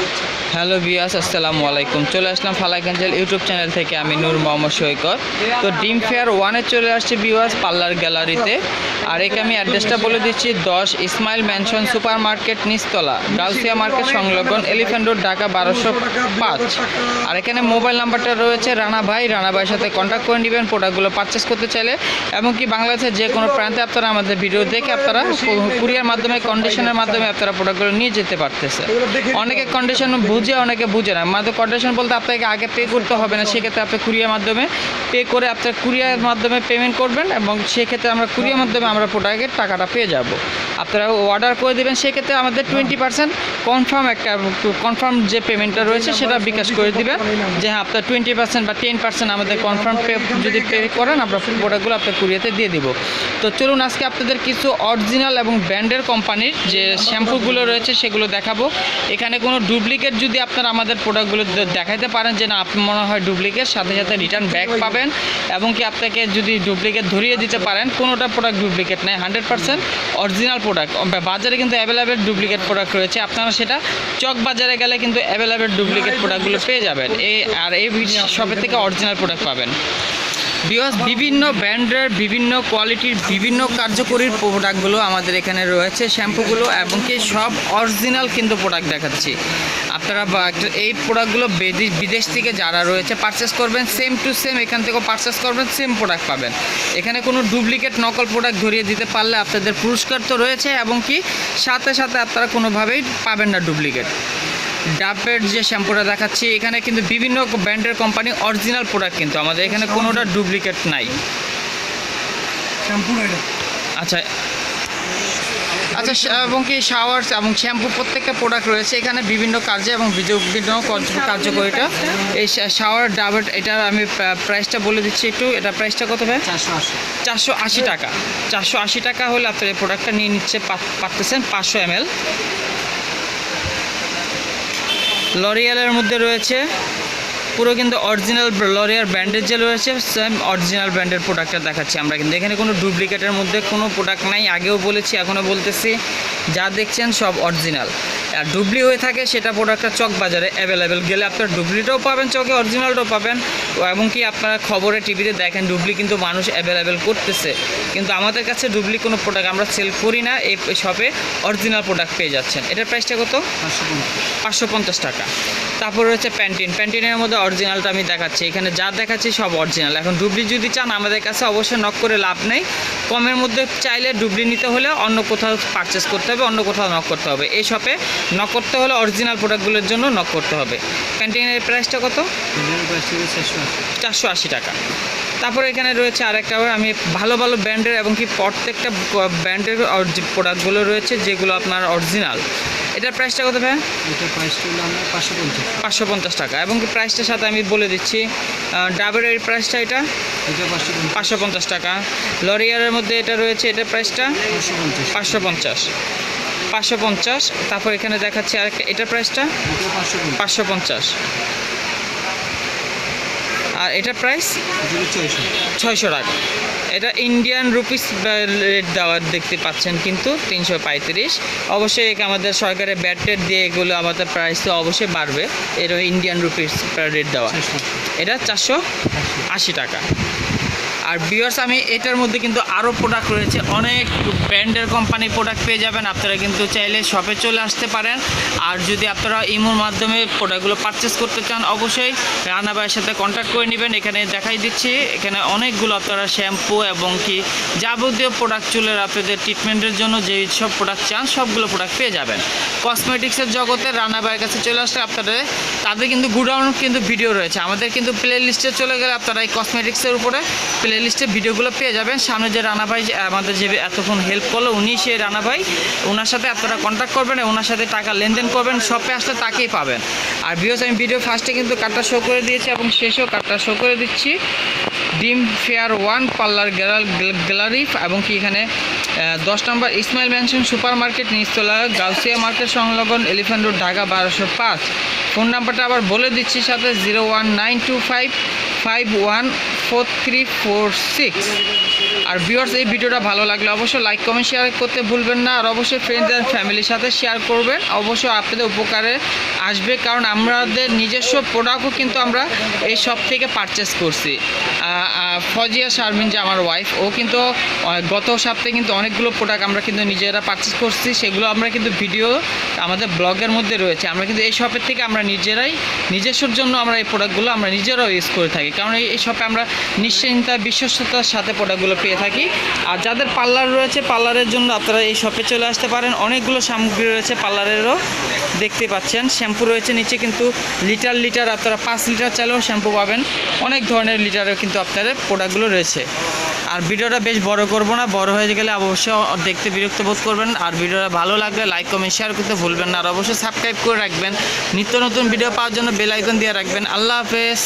非常。হ্যালো বিয়াস আসসালামু আলাইকুম। চলে আসলাম ফালাকাঞ্জেল ইউটিউব চ্যানেল থেকে, আমি নূর মোহাম্মদ সৈকত। তো ডিম ফেয়ার ওয়ানে চলে আসছে বিওয়াস পার্লার গ্যালারিতে। আর একে আমি অ্যাড্রেসটা বলে দিচ্ছি, দশ ইসমাইল ম্যানশন সুপার মার্কেট নিচতলা গাউসিয়া মার্কেট, সংলগ্ন এলিফ্যান্ট রোড, ঢাকা বারোশো পাঁচ। আর এখানে মোবাইল নাম্বারটা রয়েছে রানা ভাই। রানা ভাইয়ের সাথে কন্ট্যাক্ট করে নেবেন প্রোডাক্টগুলো পারচেস করতে চাইলে। এমনকি বাংলাদেশের যে কোনো প্রান্তে আপনারা আমাদের ভিডিও দেখে আপনারা কুরিয়ার মাধ্যমে কন্ডিশনের মাধ্যমে আপনারা প্রোডাক্টগুলো নিয়ে যেতে পারতেছে অনেকে কন্ডিশন বুঝে অনেকে বুঝে না। আমাদের কন্ডিশন বলতে আপনাকে আগে পে করতে হবে না, সেক্ষেত্রে আপনি কুরিয়ার মাধ্যমে পে করে আপনার কুরিয়ার মাধ্যমে পেমেন্ট করবেন এবং সেক্ষেত্রে আমরা কুরিয়ার মাধ্যমে আমরা প্রোডাক্টের টাকাটা পেয়ে যাব। আপনারা অর্ডার করে দেবেন, সেক্ষেত্রে আমাদের টোয়েন্টি পার্সেন্ট কনফার্ম একটা কনফার্ম যে পেমেন্টটা রয়েছে সেটা বিকাশ করে দিবেন। যে হ্যাঁ আপনার টোয়েন্টি পার্সেন্ট বা টেন পার্সেন্ট আমাদের কনফার্ম পে যদি পে করেন, আমরা প্রোডাক্টগুলো আপনার কুরিয়াতে দিয়ে দিব। তো চলুন, আজকে আপনাদের কিছু অরিজিনাল এবং ব্র্যান্ডের কোম্পানির যে শ্যাম্পুগুলো রয়েছে সেগুলো দেখাবো। এখানে কোনো ডুপ্লিকেট যদি আপনারা আমাদের প্রোডাক্টগুলো দেখাইতে পারেন যে না আপনি মনে হয় ডুপ্লিকেট সাথে সাথে রিটার্ন ব্যাক পাবেন এবং কি আপনাকে যদি ডুপ্লিকেট ধরিয়ে দিতে পারেন কোনোটা প্রোডাক্ট ডুপ্লিকেট নেই হান্ড্রেড পার্সেন্ট অরিজিনাল প্রোডাক্ট বাজারে কিন্তু অ্যাভেলেবেল ডুপ্লিকেট প্রোডাক্ট রয়েছে আপনারা সেটা চক বাজারে গেলে কিন্তু অ্যাভেলেবেল ডুপ্লিকেট প্রোডাক্টগুলো পেয়ে যাবেন। এই আর এই শপের থেকে অরিজিনাল প্রোডাক্ট পাবেন। বিকজ বিভিন্ন ব্র্যান্ডের বিভিন্ন কোয়ালিটির বিভিন্ন কার্যকরীর প্রোডাক্টগুলো আমাদের এখানে রয়েছে, শ্যাম্পুগুলো এবং কি সব অরিজিনাল কিন্তু প্রোডাক্ট দেখাচ্ছি। আপনারা এই প্রোডাক্টগুলো বিদেশ থেকে যারা রয়েছে পারচেস করবেন সেম টু সেম এখান থেকেও পারচেস করবেন সেম প্রোডাক্ট পাবেন। এখানে কোনো ডুপ্লিকেট নকল প্রোডাক্ট ধরিয়ে দিতে পারলে আপনাদের পুরস্কার তো রয়েছে এবং কি সাথে সাথে আপনারা কোনোভাবেই পাবেন না ডুপ্লিকেট ডাবের যে শ্যাম্পুটা দেখাচ্ছি এখানে কিন্তু বিভিন্ন ব্র্যান্ডের কোম্পানি অরিজিনাল প্রোডাক্ট কিন্তু আমাদের এখানে কোনোটা ডুপ্লিকেট নাই। শ্যাম্পু আচ্ছা আচ্ছা এবং কি শাওয়ার এবং শ্যাম্পু প্রত্যেকটা প্রোডাক্ট রয়েছে এখানে বিভিন্ন কার্যে এবং বিভিন্ন কার্য- কার্যকরিতা। এই শাওয়ার ডাবের এটার আমি প্রাইসটা বলে দিচ্ছি একটু এটা প্রাইসটা কত ভাই? চারশো আশি। টাকা। চারশো আশি টাকা হলে আপনার এই প্রোডাক্টটা নিয়ে নিচ্ছে পারতেছেন পাঁচশো এম এল লরিয়ালের মধ্যে রয়েছে। পুরো কিন্তু অরিজিনাল লরিয়ার ব্র্যান্ডের যে রয়েছে সেম অরিজিনাল ব্র্যান্ডের প্রোডাক্টটা দেখাচ্ছি আমরা কিন্তু। এখানে কোনো ডুপ্লিকেটের মধ্যে কোনো প্রোডাক্ট নাই। আগেও বলেছি, এখনও বলতেছি। যা দেখছেন সব অরিজিনাল আর ডুবলি হয়ে থাকে সেটা প্রোডাক্টটা চক বাজারে অ্যাভেলেবেল গেলে আপনার ডুবলিটাও পাবেন, চকে অরিজিনালটাও পাবেন। এবং কি আপনারা খবরে টিভিতে দেখেন ডুবলি কিন্তু মানুষ অ্যাভেলেবেল করতেছে। কিন্তু আমাদের কাছে ডুবলি কোনো প্রোডাক্ট আমরা সেল করি না, এই শপে অরিজিনাল প্রোডাক্ট পেয়ে যাচ্ছেন। এটার প্রাইসটা কত? পাঁচশো পঞ্চাশ। টাকা। তারপর রয়েছে প্যান্টিন প্যান্টিনের মধ্যে অরিজিনালটা আমি দেখাচ্ছি। এখানে যা দেখাচ্ছি সব অরিজিনাল এখন ডুবলি যদি চান, আমাদের কাছে অবশ্যই নক করে লাভ নেই। কমের মধ্যে চাইলে ডুবলি নিতে হলে অন্য কোথাও পারচেস করতে হবে, অন্য কোথাও নক করতে হবে। এই শপে নক করতে হলে অরিজিনাল প্রোডাক্টগুলোর জন্য নক করতে হবে। প্যান্টিনের প্রাইসটা কত? চারশো আশি। টাকা। তারপরে এখানে রয়েছে আরেকটা আমি ভালো ভালো ব্র্যান্ডের এবং কি প্রত্যেকটা ব্র্যান্ডের প্রোডাক্টগুলো রয়েছে যেগুলো আপনার অরিজিনাল এটার প্রাইসটা কত ভাই এটার আমরা পাঁচশো পঞ্চাশ। পাঁচশো পঞ্চাশ টাকা। এবং কি প্রাইসটার সাথে আমি বলে দিচ্ছি ডাবের প্রাইসটা এটা? এটা পাঁচশো পাঁচশো পঞ্চাশ টাকা। লরিয়ারের মধ্যে এটা রয়েছে এটার প্রাইসটা পাঁচশো পঞ্চাশ। পাঁচশো পঞ্চাশ তারপর এখানে দেখাচ্ছি আরেকটা এটার প্রাইসটা পাঁচশো পঞ্চাশ। আর এটার প্রাইস ছয়শো টাকা। এটা ইন্ডিয়ান রুপিস রেট দেওয়া দেখতে পাচ্ছেন কিন্তু তিনশো পঁয়ত্রিশ। অবশ্যই একে আমাদের সরকারের ব্যাট টেট দিয়ে এগুলো আমাদের প্রাইস তো অবশ্যই বাড়বে। এর ইন্ডিয়ান রুপিস রেট দেওয়া। এটা চারশো আশি টাকা। আর বিয়ার্স আমি এটার মধ্যে কিন্তু আরও প্রোডাক্ট রয়েছে। অনেক ব্র্যান্ডের কোম্পানি প্রোডাক্ট পেয়ে যাবেন। আপনারা কিন্তু চাইলে শপে চলে আসতে পারেন। আর যদি আপনারা ইমোর মাধ্যমে প্রোডাক্টগুলো পারচেস করতে চান, অবশ্যই রানা ভাইয়ের সাথে কন্ট্যাক্ট করে নেবেন। এখানে দেখাই দিচ্ছি, এখানে অনেকগুলো আপনারা শ্যাম্পু এবং কি যাবতীয় প্রোডাক্ট চুলের আপনাদের ট্রিটমেন্টের জন্য যে সব প্রোডাক্ট চান, সবগুলো প্রোডাক্ট পেয়ে যাবেন। কসমেটিক্সের জগতে রানা ভাইয়ের কাছে চলে আসলে আপনাদের, তাদের কিন্তু গুডাউন কিন্তু ভিডিও রয়েছে। আমাদের কিন্তু প্লে লিস্টে চলে গেলে আপনারা এই কসমেটিক্সের উপরে প্লে লিস্টে ভিডিওগুলো পেয়ে যাবেন। সামনে যে রানা ভাই আমাদের যে এতক্ষণ হেল্প করল, উনি সেই রানা ভাই ওনার সাথে আপনারা কন্ট্যাক্ট করবেন ওনার সাথে টাকা লেনদেন করবেন শপে আসলে তাকেই পাবেন। আর বিকজ আমি ভিডিও ফার্স্টে কিন্তু কার্ডটা শো করে দিয়েছি এবং শেষেও কার্ডটা শো করে দিচ্ছি। ডিম ফেয়ার ওয়ান, পার্লার গ্যালার গ্যালারি এবং কি এখানে দশ number Ismail mansion super market নিচতলা গাউসিয়া মার্কেট সংলগ্ন এলিফ্যান্ট রোড, ঢাকা বারোশো পাঁচ। ফোন নাম্বারটা আবার বলে দিচ্ছি সাথে, zero one nine two five five one four three four six আর ভিউয়ার্স এই ভিডিওটা ভালো লাগলে অবশ্যই লাইক কমেন্ট শেয়ার করতে ভুলবেন না। আর অবশ্যই ফ্রেন্ডস অ্যান্ড ফ্যামিলির সাথে শেয়ার করবেন। অবশ্যই আপনাদের উপকারে আসবে, কারণ আমাদের নিজস্ব প্রোডাক্টও কিন্তু আমরা এই শপ থেকে পারচেস করছি। ফজিয়া শারমিন যে আমার ওয়াইফ ও কিন্তু গত সপ্তাহে কিন্তু অনেকগুলো প্রোডাক্ট আমরা কিন্তু নিজেরা পারচেস করছি, সেগুলো আমরা কিন্তু ভিডিও আমাদের ব্লগের মধ্যে রয়েছে। আমরা কিন্তু এই শপের থেকে আমরা নিজেরাই, নিজস্বর জন্য আমরা এই প্রোডাক্টগুলো আমরা নিজেরাও ইউজ করে থাকি। কারণ এই শপে আমরা নিশ্চিন্তা, বিশ্বস্ততার সাথে প্রোডাক্টগুলো পেয়ে থাকি। আর যাদের পার্লার রয়েছে পার্লারের জন্য আপনারা এই শপে চলে আসতে পারেন। অনেকগুলো সামগ্রী রয়েছে পার্লারেরও দেখতে পাচ্ছেন। শ্যাম্পু রয়েছে, নিচে কিন্তু লিটার লিটার আপনারা পাঁচ লিটার চাইলেও শ্যাম্পু পাবেন। অনেক ধরনের লিটারেও কিন্তু আপনাদের প্রোডাক্টগুলো রয়েছে। আর ভিডিওটা বেশ বড় করব না, বড় হয়ে গেলে অবশ্যই দেখতে বিরক্ত বোধ করবেন। আর ভিডিওটা ভালো লাগলে লাইক কমেন্ট শেয়ার করতে ভুলবেন না। আর অবশ্যই সাবস্ক্রাইব করে রাখবেন। নিত্য নতুন ভিডিও পাওয়ার জন্য বেল আইকন দিয়ে রাখবেন। আল্লাহ হাফেজ।